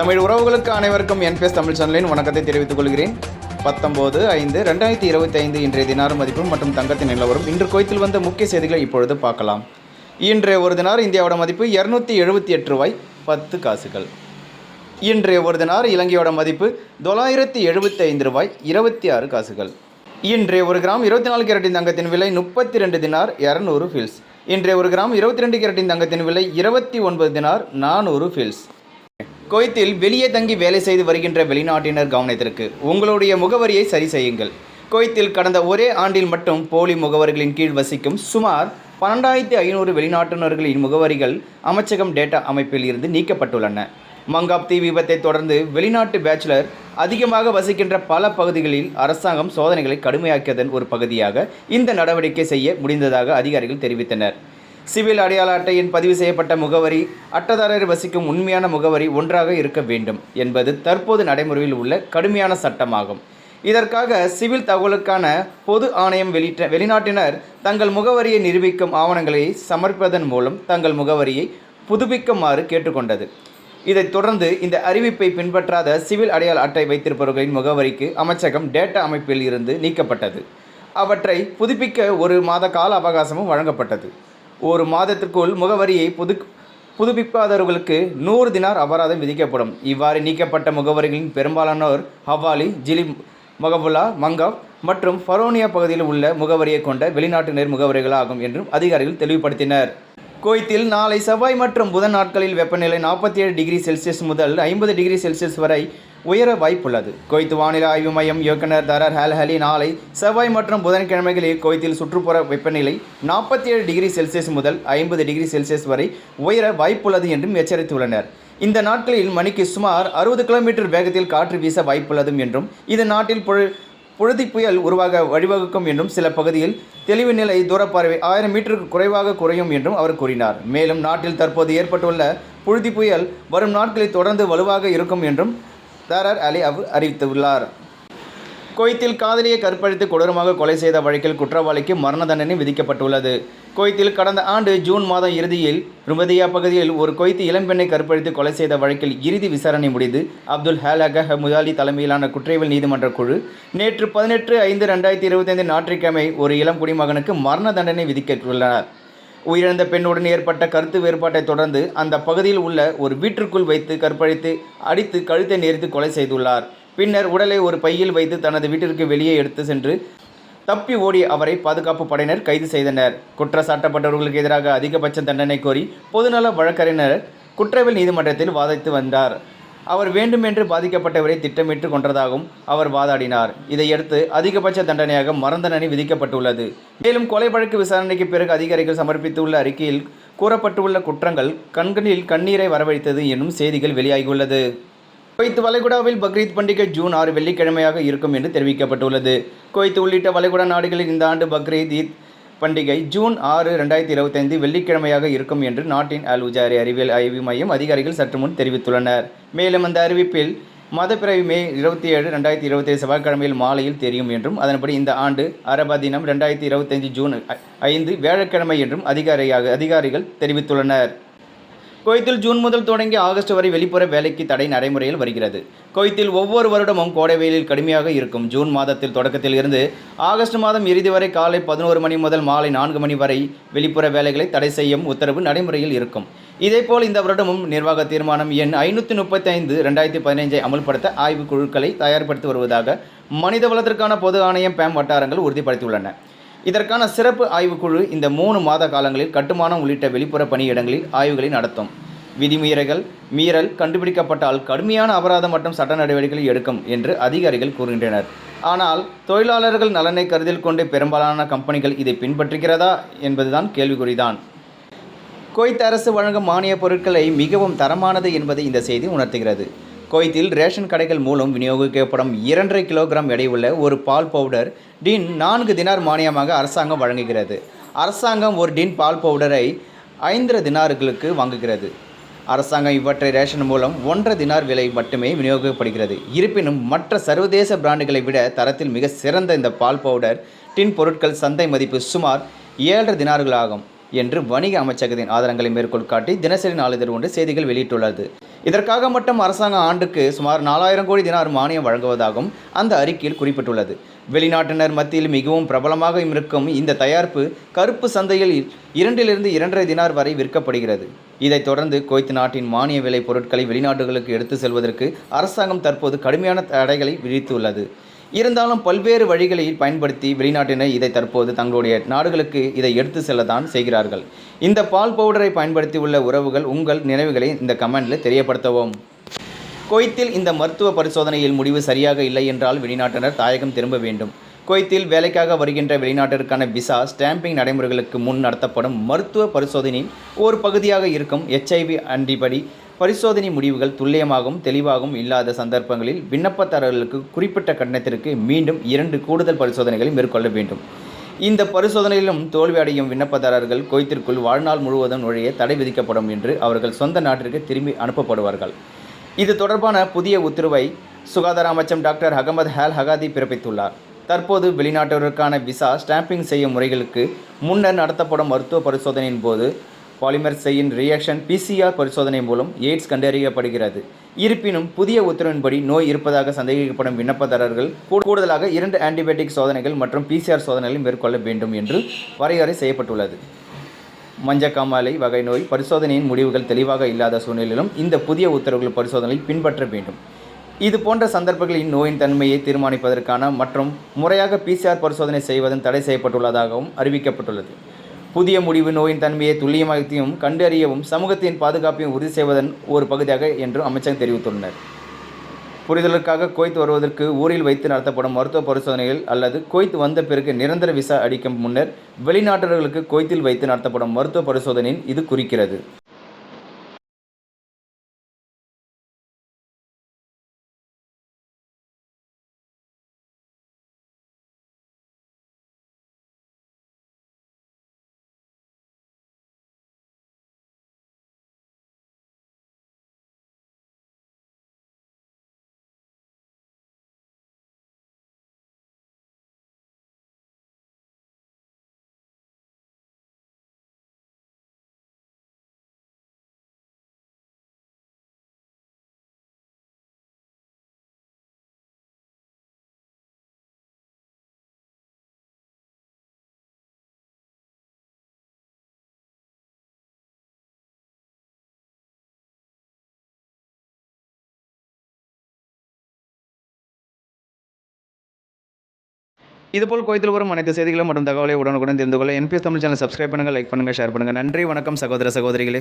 தமிழ் உறவுகளுக்கு அனைவருக்கும் என்பிஎஸ் தமிழ் சேனலின் வணக்கத்தை தெரிவித்துக் கொள்கிறேன். பத்தொம்போது ஐந்து ரெண்டாயிரத்தி இருபத்தி ஐந்து இன்றைய தினார் மதிப்பு மற்றும் தங்கத்தின் நிலவரம். இன்று கோயத்தில் வந்த முக்கிய செய்திகளை இப்பொழுது பார்க்கலாம். இன்றைய ஒரு தினார் இந்தியாவோட மதிப்பு இரநூத்தி எழுபத்தி எட்டு ரூபாய் பத்து காசுகள். இன்றைய ஒரு தினார் இலங்கையோட மதிப்பு தொள்ளாயிரத்தி எழுபத்தி ஐந்து ரூபாய் இருபத்தி ஆறு காசுகள். இன்றைய ஒரு கிராம் இருபத்தி நாலு கேரட்டின் தங்கத்தின் விலை முப்பத்தி ரெண்டு தினார் இரநூறு ஃபில்ஸ் இன்றைய ஒரு கிராம் இருபத்தி ரெண்டு கேரட்டின் தங்கத்தின் விலை இருபத்தி ஒன்பது தினார் நானூறு ஃபில்ஸ் குவைத்தில் வெளியே தங்கி வேலை செய்து வருகின்ற வெளிநாட்டினர் கவனத்திற்கு. உங்களுடைய முகவரியை சரி செய்யுங்கள். குவைத்தில் கடந்த ஒரே ஆண்டில் மட்டும் போலி முகவரிகளின் கீழ் வசிக்கும் சுமார் பன்னெண்டாயிரத்தி ஐநூறு வெளிநாட்டினர்களின் முகவரிகள் அமைச்சகம் டேட்டா அமைப்பில் இருந்து நீக்கப்பட்டுள்ளன. மங்காப் தீ விபத்தை தொடர்ந்து வெளிநாட்டு பேச்சுலர் அதிகமாக வசிக்கின்ற பல பகுதிகளில் அரசாங்கம் சோதனைகளை கடுமையாக்கியதன் ஒரு பகுதியாக இந்த நடவடிக்கை செய்ய முடிந்ததாக அதிகாரிகள் தெரிவித்தனர். சிவில் அடையாள அட்டையின் பதிவு செய்யப்பட்ட முகவரி அட்டதாரர் வசிக்கும் உண்மையான முகவரி ஒன்றாக இருக்க வேண்டும் என்பது தற்போது நடைமுறையில் உள்ள கடுமையான சட்டமாகும். இதற்காக சிவில் தகவலுக்கான பொது ஆணையம் வெளியிட்ட வெளிநாட்டினர் தங்கள் முகவரியை நிரூபிக்கும் ஆவணங்களை சமர்ப்பதன் மூலம் தங்கள் முகவரியை புதுப்பிக்குமாறு கேட்டுக்கொண்டது. இதைத் தொடர்ந்து இந்த அறிவிப்பை பின்பற்றாத சிவில் அடையாள அட்டை வைத்திருப்பவர்களின் முகவரிக்கு அமைச்சகம் டேட்டா அமைப்பில் இருந்து நீக்கப்பட்டது. அவற்றை புதுப்பிக்க ஒரு மாத கால அவகாசமும் வழங்கப்பட்டது. ஒரு மாதத்திற்குள் முகவரியை புது புதுப்பிக்காதவர்களுக்கு நூறு தினார் அபராதம் விதிக்கப்படும். இவ்வாறு நீக்கப்பட்ட முகவரிகளின் பெரும்பாலானோர் ஹவாலி ஜிலி மகபுல்லா மங்காவ் மற்றும் ஃபரோனியா பகுதியில் உள்ள முகவரியை கொண்ட வெளிநாட்டினர் முகவரிகளாகும் என்றும் அதிகாரிகள் தெளிவுபடுத்தினர். குவைத்தில் நாளை செவ்வாய் மற்றும் புதன் நாட்களில் வெப்பநிலை நாற்பத்தி ஏழு டிகிரி செல்சியஸ் முதல் ஐம்பது டிகிரி செல்சியஸ் வரை உயர வாய்ப்புள்ளது. குவைத் வானிலை ஆய்வு மையம் இயக்குனர் தரர் ஹல் ஹலி நாளை செவ்வாய் மற்றும் புதன்கிழமைகளில் குவைத்தில் சுற்றுப்புற வெப்பநிலை நாற்பத்தி ஏழு டிகிரி செல்சியஸ் முதல் ஐம்பது டிகிரி செல்சியஸ் வரை உயர வாய்ப்புள்ளது என்றும் எச்சரித்துள்ளனர். இந்த நாட்களில் மணிக்கு சுமார் அறுபது கிலோமீட்டர் வேகத்தில் காற்று வீச வாய்ப்புள்ளது என்றும் இது நாட்டில் புழு புழுதி புயல் உருவாக வழிவகுக்கும் என்றும் சில பகுதியில் தெளிவு நிலை தூரப்பார்வை ஆயிரம் மீட்டருக்கு குறைவாக குறையும் என்றும் அவர் கூறினார். மேலும் நாட்டில் தற்போது ஏற்பட்டுள்ள புழுதி புயல் வரும் நாட்களில் தொடர்ந்து வலுவாக இருக்கும் என்றும் தாரர் அலி அவ் அறிவித்துள்ளார். கொய்த்தில் காதலியை கற்பழித்து கொடூரமாக கொலை செய்த வழக்கில் குற்றவாளிக்கு மரண தண்டனை விதிக்கப்பட்டுள்ளது. கொய்த்தில் கடந்த ஆண்டு ஜூன் மாதம் இறுதியில் ருமதியா பகுதியில் ஒரு கொய்த்து இளம்பெண்ணை கற்பழித்து கொலை செய்த வழக்கில் இறுதி விசாரணை முடிந்து அப்துல் ஹேலக முதாலி தலைமையிலான குற்றவியல் நீதிமன்ற குழு நேற்று பதினெட்டு ஐந்து ரெண்டாயிரத்தி இருபத்தைந்து ஞாயிற்றுக்கிழமை ஒரு இளம் குடிமகனுக்கு மரண தண்டனை விதிக்கப்பட்டுள்ளனர் உயிரிழந்த பெண்ணுடன் ஏற்பட்ட கருத்து வேறுபாட்டை தொடர்ந்து அந்த பகுதியில் உள்ள ஒரு வீட்டிற்குள் வைத்து கற்பழித்து அடித்து கழுத்தை நெரித்து கொலை செய்துள்ளார். பின்னர் உடலை ஒரு பையில் வைத்து தனது வீட்டிற்கு வெளியே எடுத்து சென்று தப்பி ஓடி அவரை பாதுகாப்பு படையினர் கைது செய்தனர். குற்றச்சாட்டப்பட்டவர்களுக்கு எதிராக அதிகபட்ச தண்டனை கோரி பொதுநல வழக்கறிஞர் குற்றவியல் நீதிமன்றத்தில் வாதித்து வந்தார். அவர் வேண்டுமென்று பாதிக்கப்பட்டவரை திட்டமிட்டு கொன்றதாகவும் அவர் வாதாடினார். இதையடுத்து அதிகபட்ச தண்டனையாக மரண விதிக்கப்பட்டுள்ளது. மேலும் கொலை வழக்கு விசாரணைக்கு பிறகு அதிகாரிகள் சமர்ப்பித்துள்ள அறிக்கையில் கூறப்பட்டுள்ள குற்றங்கள் கண்களில் கண்ணீரை வரவழைத்தது என்னும் செய்திகள் வெளியாகியுள்ளது. குவைத் வளைகுடாவில் பக்ரீத் பண்டிகை ஜூன் ஆறு வெள்ளிக்கிழமையாக இருக்கும் என்று தெரிவிக்கப்பட்டுள்ளது. குவைத் உள்ளிட்ட வளைகுடா நாடுகளில் இந்த ஆண்டு பக்ரீத் ஈத் பண்டிகை ஜூன் ஆறு ரெண்டாயிரத்தி இருபத்தைந்து வெள்ளிக்கிழமையாக இருக்கும் என்று நாட்டின் அல் உஜாரி அறிவியல் ஆய்வு மையம் அதிகாரிகள் சற்று முன் தெரிவித்துள்ளனர். மேலும் அந்த அறிவிப்பில் மதப்பிறவி மே இருபத்தி ஏழு ரெண்டாயிரத்தி இருபத்தேழு செவ்வாய்க்கிழமையில் மாலையில் தெரியும் என்றும் அதன்படி இந்த ஆண்டு அரபா தினம் ரெண்டாயிரத்தி இருபத்தஞ்சு ஜூன் ஐந்து வியாழக்கிழமை என்றும் அதிகாரியாக அதிகாரிகள் தெரிவித்துள்ளனர். குவைத்தில் ஜூன் முதல் தொடங்கி ஆகஸ்ட் வரை வெளிப்புற வேலைக்கு தடை நடைமுறையில் வருகிறது. குவைத்தில் ஒவ்வொரு வருடமும் கோடை வெயிலில் கடுமையாக இருக்கும். ஜூன் மாதத்தில் தொடக்கத்தில் இருந்து ஆகஸ்ட் மாதம் இறுதி வரை காலை பதினோரு மணி முதல் மாலை நான்கு மணி வரை வெளிப்புற வேலைகளை தடை செய்யும் உத்தரவு நடைமுறையில் இருக்கும். இதேபோல் இந்த வருடமும் நிர்வாக தீர்மானம் எண் ஐநூற்றி முப்பத்தி ஐந்து ரெண்டாயிரத்தி பதினைஞ்சை அமல்படுத்த ஆய்வு குழுக்களை தயார்படுத்தி வருவதாக மனித வளத்திற்கான பொது ஆணையம் பேம் வட்டாரங்கள் உறுதிப்படுத்தியுள்ளன. இதற்கான சிறப்பு ஆய்வுக்குழு இந்த மூணு மாத காலங்களில் கட்டுமானம் உள்ளிட்ட வெளிப்புற பணியிடங்களில் ஆய்வுகளை நடத்தும். விதிமீறல்கள் மீறல் கண்டுபிடிக்கப்பட்டால் கடுமையான அபராதம் மற்றும் சட்ட நடவடிக்கைகளை எடுக்கும் என்று அதிகாரிகள் கூறுகின்றனர். ஆனால் தொழிலாளர்கள் நலனை கருத்தில் கொண்டு பெரும்பாலான கம்பெனிகள் இதை பின்பற்றுகிறதா என்பதுதான் கேள்விக்குறிதான். குவைத் அரசு வழங்கும் மானியப் பொருட்களை மிகவும் தரமானது என்பதை இந்த செய்தி உணர்த்துகிறது. குவைத்தில் ரேஷன் கடைகள் மூலம் விநியோகிக்கப்படும் இரண்டரை கிலோகிராம் எடையுள்ள ஒரு பால் பவுடர் டின் நான்கு தினார் மானியமாக அரசாங்கம் வழங்குகிறது. அரசாங்கம் ஒரு டின் பால் பவுடரை ஐந்தரை தினார்களுக்கு வாங்குகிறது. அரசாங்கம் இவற்றை ரேஷன் மூலம் ஒன்றரை தினார் விலை மட்டுமே விநியோகிக்கப்படுகிறது. இருப்பினும் மற்ற சர்வதேச பிராண்டுகளை விட தரத்தில் மிக சிறந்த இந்த பால் பவுடர் டின் பொருட்கள் சந்தை மதிப்பு சுமார் ஏழரை தினார்களாகும் என்று வணிக அமைச்சகத்தின் ஆதாரங்களை மேற்கோள் காட்டி தினசரி நாளிதழ் ஒன்று செய்திகள் வெளியிட்டுள்ளது. இதற்காக மட்டும் அரசாங்கம் ஆண்டுக்கு சுமார் நாலாயிரம் கோடி தினார் மானியம் வழங்குவதாகவும் அந்த அறிக்கையில் குறிப்பிட்டுள்ளது. வெளிநாட்டினர் மத்தியில் மிகவும் பிரபலமாக இருக்கும் இந்த தயாரிப்பு கருப்பு சந்தையில் இரண்டிலிருந்து இரண்டரை தினார் வரை விற்கப்படுகிறது. இதைத் தொடர்ந்து குவைத் நாட்டின் மானிய விலை பொருட்களை வெளிநாடுகளுக்கு எடுத்து செல்வதற்கு அரசாங்கம் தற்போது கடுமையான தடைகளை விதித்துள்ளது. இருந்தாலும் பல்வேறு வழிகளில் பயன்படுத்தி வெளிநாட்டினர் இதை தற்போது தங்களுடைய நாடுகளுக்கு இதை எடுத்து செல்லத்தான் செய்கிறார்கள். இந்த பால் பவுடரை பயன்படுத்தி உள்ள உறவுகள் உங்கள் நினைவுகளை இந்த கமெண்டில் தெரியப்படுத்தவும். கொய்த்தில் இந்த மருத்துவ பரிசோதனையில் முடிவு சரியாக இல்லை என்றால் வெளிநாட்டினர் தாயகம் திரும்ப வேண்டும். குவைத்தில் வேலைக்காக வருகின்ற வெளிநாட்டிற்கான விசா ஸ்டாம்பிங் நடைமுறைகளுக்கு முன் நடத்தப்படும் மருத்துவ பரிசோதனையின் ஒரு பகுதியாக இருக்கும் எச்ஐவி ஆன்டிபடி பரிசோதனை முடிவுகள் துல்லியமாகவும் தெளிவாகவும் இல்லாத சந்தர்ப்பங்களில் விண்ணப்பதாரர்களுக்கு குறிப்பிட்ட கட்டணத்திற்கு மீண்டும் இரண்டு கூடுதல் பரிசோதனைகளை மேற்கொள்ள வேண்டும். இந்த பரிசோதனையிலும் தோல்வியடையும் விண்ணப்பதாரர்கள் கோயத்திற்குள் வாழ்நாள் முழுவதும் நுழைய தடை விதிக்கப்படும் என்று அவர்கள் சொந்த நாட்டிற்கு திரும்பி அனுப்பப்படுவார்கள். இது தொடர்பான புதிய உத்தரவை சுகாதார அமைச்சர் டாக்டர் அகமது ஹால் ஹகாதி பிறப்பித்துள்ளார். தற்போது வெளிநாட்டவருக்கான விசா ஸ்டாம்பிங் செய்யும் முறைகளுக்கு முன்னர் நடத்தப்படும் மருத்துவ பரிசோதனையின் போது பாலிமர் செய்யின் ரியாக்ஷன் பிசிஆர் பரிசோதனை மூலம் எய்ட்ஸ் கண்டறியப்படுகிறது. இருப்பினும் புதிய உத்தரவின்படி நோய் இருப்பதாக சந்தேகிக்கப்படும் விண்ணப்பதாரர்கள் கூடுதலாக இரண்டு ஆன்டிபயோட்டிக் சோதனைகள் மற்றும் பிசிஆர் சோதனைகளை மேற்கொள்ள வேண்டும் என்று வரையறை செய்யப்பட்டுள்ளது. மஞ்சக்காமாலை வகை நோய் பரிசோதனையின் முடிவுகள் தெளிவாக இல்லாத சூழ்நிலையிலும் இந்த புதிய உத்தரவுகள் பரிசோதனையை பின்பற்ற வேண்டும். இது போன்ற சந்தர்ப்பங்களில் நோயின் தன்மையை தீர்மானிப்பதற்கான மற்றும் முறையாக பிசிஆர் பரிசோதனை செய்வதன் தடை செய்யப்பட்டுள்ளதாகவும் அறிவிக்கப்பட்டுள்ளது. புதிய முடிவு நோயின் தன்மையை துல்லியமாகவும் கண்டறியவும் சமூகத்தின் பாதுகாப்பையும் உறுதி செய்வதன் ஒரு பகுதியாக என்றும் அமைச்சர் தெரிவித்துள்ளனர். புரிதலுக்காக கோய்த்து வருவதற்கு ஊரில் வைத்து நடத்தப்படும் மருத்துவ பரிசோதனைகள் அல்லது குவைத் வந்த பிறகு நிரந்தர விசா அடிக்கும் முன்னர் வெளிநாட்டவர்களுக்கு குவைத்தில் வைத்து நடத்தப்படும் மருத்துவ பரிசோதனையின் இது குறிக்கிறது. இதுபோல் கோயத்தில் வரும் அனைத்து செய்திகளும் மற்றும் தகவலை உடனுக்குடன் தெரிந்து கொள்ள N B S Tamil channel subscribe பண்ணுங்கள் லைக் பண்ணுங்கள் ஷேர் பண்ணுங்கள் நன்றி வணக்கம் சகோதர சகோதரிகளே.